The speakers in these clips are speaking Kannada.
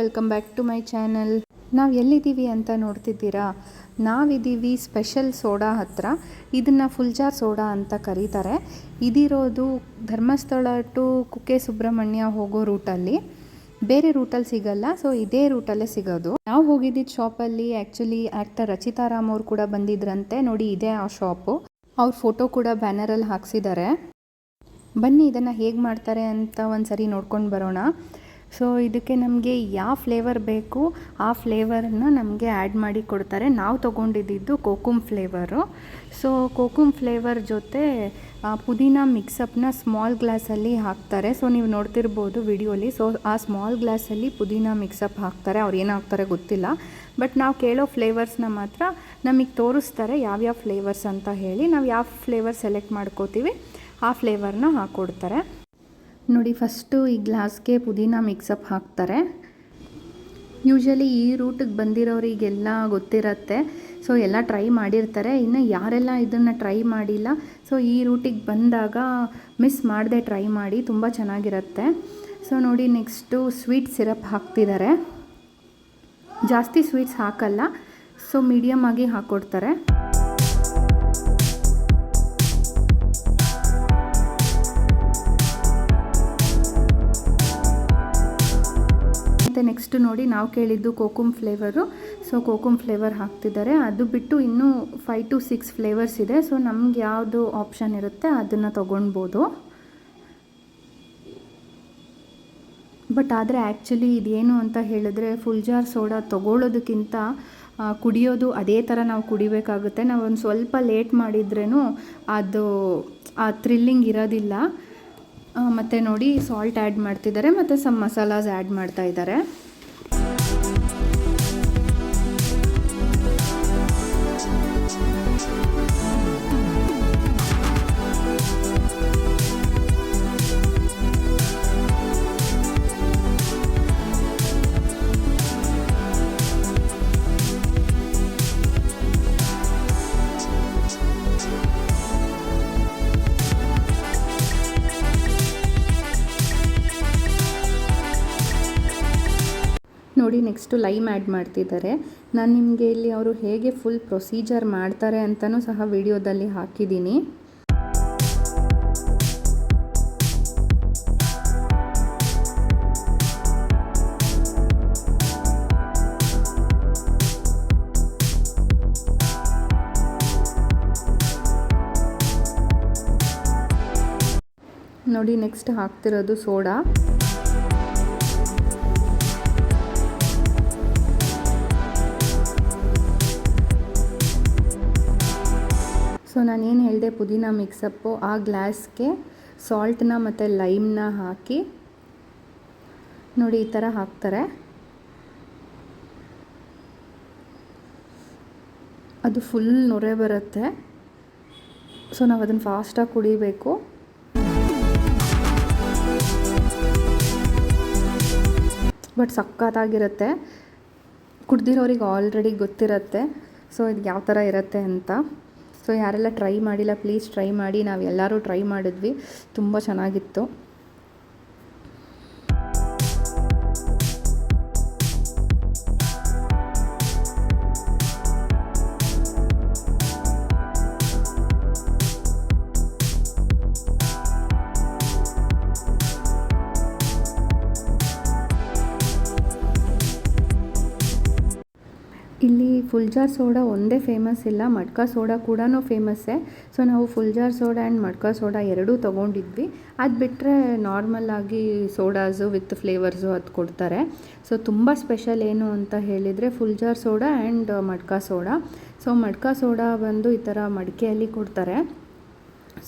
Welcome back to my channel ನಾವು ಎಲ್ಲಿದ್ದೀವಿ ಅಂತ ನೋಡ್ತಿದ್ದೀರಾ? ನಾವಿದ್ದೀವಿ ಸ್ಪೆಷಲ್ ಸೋಡಾ ಹತ್ರ. ಇದನ್ನು ಫುಲ್ಜಾರ್ ಸೋಡಾ ಅಂತ ಕರೀತಾರೆ. ಇದಿರೋದು ಧರ್ಮಸ್ಥಳ ಟು ಕುಕ್ಕೆ ಸುಬ್ರಹ್ಮಣ್ಯ ಹೋಗೋ ರೂಟಲ್ಲಿ ಬೇರೆ ರೂಟಲ್ಲಿ ಸಿಗಲ್ಲ ಸೊ ಇದೇ ರೂಟಲ್ಲೇ ಸಿಗೋದು. ನಾವು ಹೋಗಿದ್ದಿದ್ದ ಶಾಪಲ್ಲಿ ಆ್ಯಕ್ಚುಲಿ ಆ್ಯಕ್ಟರ್ ರಚಿತಾ ರಾಮ್ ಅವ್ರು ಕೂಡ ಬಂದಿದ್ರಂತೆ. ನೋಡಿ, ಇದೇ ಆ ಶಾಪು ಅವ್ರ ಫೋಟೋ ಕೂಡ ಬ್ಯಾನರಲ್ಲಿ ಹಾಕ್ಸಿದ್ದಾರೆ ಬನ್ನಿ, ಇದನ್ನು ಹೇಗೆ ಮಾಡ್ತಾರೆ ಅಂತ ಒಂದು ಸರಿ ನೋಡ್ಕೊಂಡು ಬರೋಣ. ಸೊ ಇದಕ್ಕೆ ನಮಗೆ ಯಾವ ಫ್ಲೇವರ್ ಬೇಕು, ಆ ಫ್ಲೇವರನ್ನು ನಮಗೆ ಆ್ಯಡ್ ಮಾಡಿ ಕೊಡ್ತಾರೆ. ನಾವು ತೊಗೊಂಡಿದ್ದು kokum flavour so kokum flavour ಜೊತೆ ಪುದೀನ ಮಿಕ್ಸಪ್ನ ಸ್ಮಾಲ್ ಗ್ಲಾಸಲ್ಲಿ ಹಾಕ್ತಾರೆ. ಸೊ ನೀವು ನೋಡ್ತಿರ್ಬೋದು ವಿಡಿಯೋಲಿ. ಸೊ ಆ ಸ್ಮಾಲ್ ಗ್ಲಾಸಲ್ಲಿ ಪುದೀನ ಮಿಕ್ಸಪ್ ಹಾಕ್ತಾರೆ. ಅವ್ರು ಏನು ಗೊತ್ತಿಲ್ಲ. ಬಟ್ ನಾವು ಕೇಳೋ ಫ್ಲೇವರ್ಸ್ನ ಮಾತ್ರ ನಮಗೆ ತೋರಿಸ್ತಾರೆ ಯಾವ್ಯಾವ ಫ್ಲೇವರ್ಸ್ ಅಂತ ಹೇಳಿ. ನಾವು ಯಾವ ಫ್ಲೇವರ್ ಸೆಲೆಕ್ಟ್ ಮಾಡ್ಕೋತೀವಿ, ಆ ಫ್ಲೇವರ್ನ ಹಾಕ್ಕೊಡ್ತಾರೆ ನೋಡಿ, ಫಸ್ಟು ಈ ಗ್ಲಾಸ್ಗೆ ಪುದೀನ ಮಿಕ್ಸಪ್ ಹಾಕ್ತಾರೆ. ಯೂಶಲಿ ಈ ರೂಟಿಗೆ ಬಂದಿರೋರಿಗೆಲ್ಲ ಗೊತ್ತಿರತ್ತೆ. ಸೊ, ಎಲ್ಲ ಟ್ರೈ ಮಾಡಿರ್ತಾರೆ. ಇನ್ನು ಯಾರೆಲ್ಲ ಇದನ್ನು ಟ್ರೈ ಮಾಡಿಲ್ಲ, ಸೊ ಈ ರೂಟಿಗೆ ಬಂದಾಗ ಮಿಸ್ ಮಾಡದೆ ಟ್ರೈ ಮಾಡಿ, ತುಂಬ ಚೆನ್ನಾಗಿರುತ್ತೆ. ಸೊ, ನೋಡಿ, ನೆಕ್ಸ್ಟು ಸ್ವೀಟ್ ಸಿರಪ್ ಹಾಕ್ತಿದ್ದಾರೆ. ಜಾಸ್ತಿ ಸ್ವೀಟ್ಸ್ ಹಾಕಲ್ಲ, ಸೊ ಮೀಡಿಯಮ್ ಆಗಿ ಹಾಕ್ಕೊಡ್ತಾರೆ ಮತ್ತು ನೆಕ್ಸ್ಟ್ ನೋಡಿ ನಾವು ಕೇಳಿದ್ದು kokum flavour so kokum flavour ಹಾಕ್ತಿದ್ದಾರೆ. ಅದು ಬಿಟ್ಟು ಇನ್ನೂ ಫೈವ್ ಟು ಸಿಕ್ಸ್ ಫ್ಲೇವರ್ಸ್ ಇದೆ. ಸೊ ನಮ್ಗೆ ಯಾವುದು ಆಪ್ಷನ್ ಇರುತ್ತೆ ಅದನ್ನು ತೊಗೊಳ್ಬೋದು ಬಟ್ ಆದರೆ ಆ್ಯಕ್ಚುಲಿ ಇದೇನು ಅಂತ ಹೇಳಿದ್ರೆ ಫುಲ್ ಜಾರ್ ಸೋಡಾ ತೊಗೊಳ್ಳೋದಕ್ಕಿಂತ ಕುಡಿಯೋದು ಅದೇ ಥರ ನಾವು ಕುಡಿಬೇಕಾಗುತ್ತೆ. ನಾವು ಒಂದು ಸ್ವಲ್ಪ ಲೇಟ್ ಮಾಡಿದ್ರೂ ಅದು, ಆ ಥ್ರಿಲ್ಲಿಂಗ್ ಇರೋದಿಲ್ಲ. ಮತ್ತು ನೋಡಿ ಸಾಲ್ಟ್ ಆ್ಯಡ್ ಮಾಡ್ತಿದ್ದಾರೆ ಮತ್ತು ಸಮ್ ಮಸಾಲಾಸ್ ಆ್ಯಡ್ ಮಾಡ್ತಾ ಇದ್ದಾರೆ. ನೆಕ್ಸ್ಟು ಲೈಮ್ ಆ್ಯಡ್ ಮಾಡ್ತಿದ್ದಾರೆ. ನಾನು ನಿಮಗೆ ಇಲ್ಲಿ ಅವರು ಹೇಗೆ ಫುಲ್ ಪ್ರೊಸೀಜರ್ ಮಾಡ್ತಾರೆ ಅಂತಲೂ ಸಹ ವಿಡಿಯೋದಲ್ಲಿ ಹಾಕಿದ್ದೀನಿ ನೋಡಿ ನೆಕ್ಸ್ಟ್ ಹಾಕ್ತಿರೋದು ಸೋಡಾ. ಸೊ ನಾನೇನು ಹೇಳಿದೆ, ಪುದೀನ ಮಿಕ್ಸಪ್ಪು ಆ ಗ್ಲಾಸ್ಗೆ ಸಾಲ್ಟನ್ನ ಮತ್ತು ಲೈಮ್ನ ಹಾಕಿ ನೋಡಿ, ಈ ಥರ ಹಾಕ್ತಾರೆ. ಅದು ಫುಲ್ ನೊರೆ ಬರುತ್ತೆ. ಸೊ ನಾವು ಅದನ್ನು ಫಾಸ್ಟಾಗಿ ಕುಡಿಬೇಕು. ಬಟ್ ಸಖತ್ತಾಗಿರುತ್ತೆ. ಕುಡ್ದಿರೋರಿಗೆ ಆಲ್ರೆಡಿ ಗೊತ್ತಿರುತ್ತೆ. ಸೊ ಇದು ಯಾವ ಥರ ಇರುತ್ತೆ ಅಂತ. ಸೊ ಯಾರೆಲ್ಲ ಟ್ರೈ ಮಾಡಿಲ್ಲ ಪ್ಲೀಸ್ ಟ್ರೈ ಮಾಡಿ. ನಾವು ಎಲ್ಲರೂ ಟ್ರೈ ಮಾಡಿದ್ವಿ. ತುಂಬ ಚೆನ್ನಾಗಿತ್ತು. ಫುಲ್ ಜಾರ್ ಸೋಡಾ ಒಂದೇ ಫೇಮಸ್ ಇಲ್ಲ, ಮಡ್ಕಾ ಸೋಡಾ ಕೂಡ ಫೇಮಸ್ಸೇ ಸೊ ನಾವು full jar soda and matka soda ಎರಡೂ ತೊಗೊಂಡಿದ್ವಿ. ಅದು ಬಿಟ್ಟರೆ ನಾರ್ಮಲ್ ಆಗಿ ಸೋಡಾಸು ವಿತ್ ಫ್ಲೇವರ್ಸು ಅದು ಕೊಡ್ತಾರೆ. ಸೊ ತುಂಬ ಸ್ಪೆಷಲ್ ಏನು ಅಂತ ಹೇಳಿದರೆ full jar soda and matka soda. So matka soda ಬಂದು ಈ ಥರ ಮಡಿಕೆಯಲ್ಲಿ ಕೊಡ್ತಾರೆ.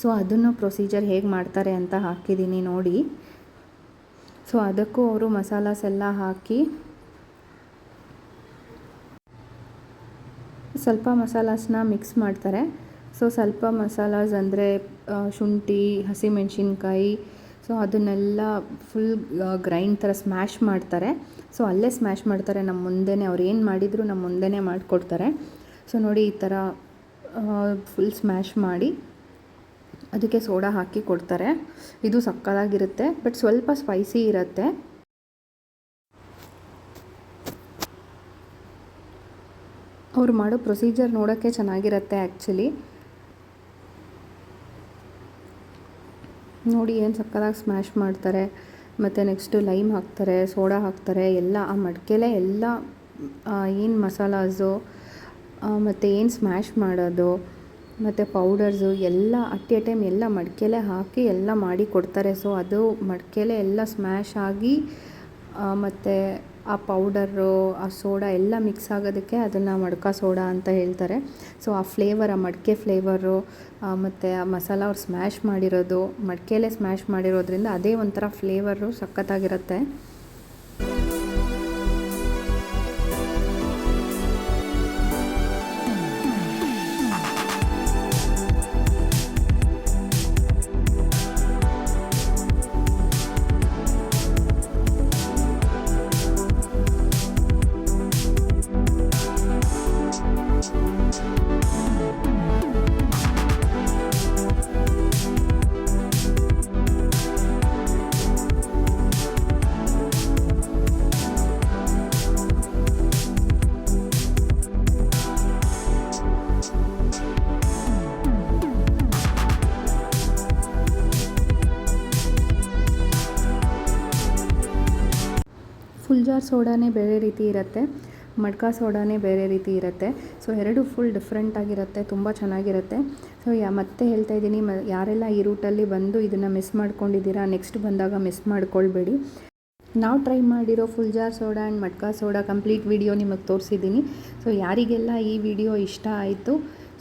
ಸೊ ಅದನ್ನು ಪ್ರೊಸೀಜರ್ ಹೇಗೆ ಮಾಡ್ತಾರೆ ಅಂತ ಹಾಕಿದ್ದೀನಿ ನೋಡಿ. ಸೊ ಅದಕ್ಕೂ ಅವರು ಮಸಾಲಾಸ್ ಎಲ್ಲ ಹಾಕಿ ಸ್ವಲ್ಪ ಮಸಾಲಾಸ್ನ ಮಿಕ್ಸ್ ಮಾಡ್ತಾರೆ. ಸೊ ಸ್ವಲ್ಪ ಮಸಾಲಾಸ್ ಅಂದರೆ ಶುಂಠಿ, ಹಸಿಮೆಣಸಿನ್ಕಾಯಿ, ಸೊ ಅದನ್ನೆಲ್ಲ ಫುಲ್ ಗ್ರೈಂಡ್ ಥರ ಸ್ಮ್ಯಾಶ್ ಮಾಡ್ತಾರೆ. ಸೊ ಅಲ್ಲೇ ಸ್ಮ್ಯಾಶ್ ಮಾಡ್ತಾರೆ. ನಮ್ಮ ಮುಂದೆನೇ ಅವ್ರು ಏನು ಮಾಡಿದರೂ ನಮ್ಮ ಮುಂದೆನೇ ಮಾಡಿಕೊಡ್ತಾರೆ. ಸೊ ನೋಡಿ ಈ ಥರ ಫುಲ್ ಸ್ಮ್ಯಾಶ್ ಮಾಡಿ ಅದಕ್ಕೆ ಸೋಡಾ ಹಾಕಿ ಕೊಡ್ತಾರೆ. ಇದು ಸಕ್ಕತ್ತಾಗಿರುತ್ತೆ. ಬಟ್ ಸ್ವಲ್ಪ ಸ್ಪೈಸಿ ಇರುತ್ತೆ. ಅವ್ರು ಮಾಡೋ ಪ್ರೊಸೀಜರ್ ನೋಡೋಕ್ಕೆ ಚೆನ್ನಾಗಿರುತ್ತೆ ಆ್ಯಕ್ಚುಲಿ ನೋಡಿ ಏನು ಸಕ್ಕದಾಗಿ ಸ್ಮ್ಯಾಶ್ ಮಾಡ್ತಾರೆ. ಮತ್ತು ನೆಕ್ಸ್ಟು ಲೈಮ್ ಹಾಕ್ತಾರೆ ಸೋಡಾ ಹಾಕ್ತಾರೆ, ಎಲ್ಲ, ಆ ಮಡಿಕೆಲೆ ಎಲ್ಲ ಏನು ಮಸಾಲಾಸು ಮತ್ತು ಏನು ಸ್ಮ್ಯಾಶ್ ಮಾಡೋದು, ಮತ್ತು ಪೌಡರ್ಸು ಎಲ್ಲ ಅಟ್ ಎ ಟೈಮ್ ಎಲ್ಲ ಮಡಿಕೆಲೆ ಹಾಕಿ ಎಲ್ಲ ಮಾಡಿ ಕೊಡ್ತಾರೆ. ಸೊ ಅದು ಮಡಿಕೆಲೆ ಎಲ್ಲ ಸ್ಮ್ಯಾಶ್ ಆಗಿ ಮತ್ತು ಆ ಪೌಡರು, ಆ ಸೋಡಾ ಎಲ್ಲ ಮಿಕ್ಸ್ ಆಗೋದಕ್ಕೆ ಅದನ್ನು ಮಡ್ಕ ಸೋಡಾ ಅಂತ ಹೇಳ್ತಾರೆ. ಸೊ ಆ ಫ್ಲೇವರ್ ಆ ಮಡಿಕೆ ಫ್ಲೇವರು ಮತ್ತು ಆ ಮಸಾಲ ಅವ್ರು ಸ್ಮ್ಯಾಶ್ ಮಾಡಿರೋದು, ಮಡಿಕೆಲೇ ಸ್ಮ್ಯಾಶ್ ಮಾಡಿರೋದ್ರಿಂದ ಅದೇ ಒಂಥರ ಫ್ಲೇವರು ಸಖತ್ತಾಗಿರುತ್ತೆ. ಜಾರ್ ಸೋಡಾನೇ ಬೇರೆ ರೀತಿ ಇರುತ್ತೆ, ಮಡ್ಕ ಸೋಡಾನೇ ಬೇರೆ ರೀತಿ ಇರುತ್ತೆ. ಸೊ, ಎರಡು ಫುಲ್ ಡಿಫ್ರೆಂಟ್ ಆಗಿರುತ್ತೆ, ತುಂಬ ಚೆನ್ನಾಗಿರುತ್ತೆ. ಸೊ ಯಾ, ಮತ್ತೆ ಹೇಳ್ತಾ ಇದ್ದೀನಿ, ಮ, ಯಾರೆಲ್ಲ ಈ ರೂಟಲ್ಲಿ ಬಂದು ಇದನ್ನು ಮಿಸ್ ಮಾಡ್ಕೊಂಡಿದ್ದೀರಾ ನೆಕ್ಸ್ಟ್ ಬಂದಾಗ ಮಿಸ್ ಮಾಡ್ಕೊಳ್ಬೇಡಿ. ನಾವು ಟ್ರೈ ಮಾಡಿರೋ full jar soda and matka soda complete video ನಿಮಗೆ ತೋರಿಸಿದ್ದೀನಿ. ಸೊ ಯಾರಿಗೆಲ್ಲ ಈ ವಿಡಿಯೋ ಇಷ್ಟ ಆಯಿತು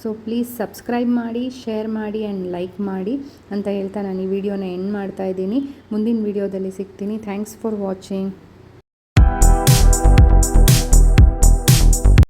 ಸೊ ಪ್ಲೀಸ್ ಸಬ್ಸ್ಕ್ರೈಬ್ ಮಾಡಿ ಶೇರ್ ಮಾಡಿ ಆ್ಯಂಡ್ ಲೈಕ್ ಮಾಡಿ ಅಂತ ಹೇಳ್ತಾ ನಾನು ಈ ವಿಡಿಯೋನ ಎಂಡ್ ಮಾಡ್ತಾ ಇದ್ದೀನಿ. ಮುಂದಿನ ವಿಡಿಯೋದಲ್ಲಿ ಸಿಗ್ತೀನಿ. Thanks for watching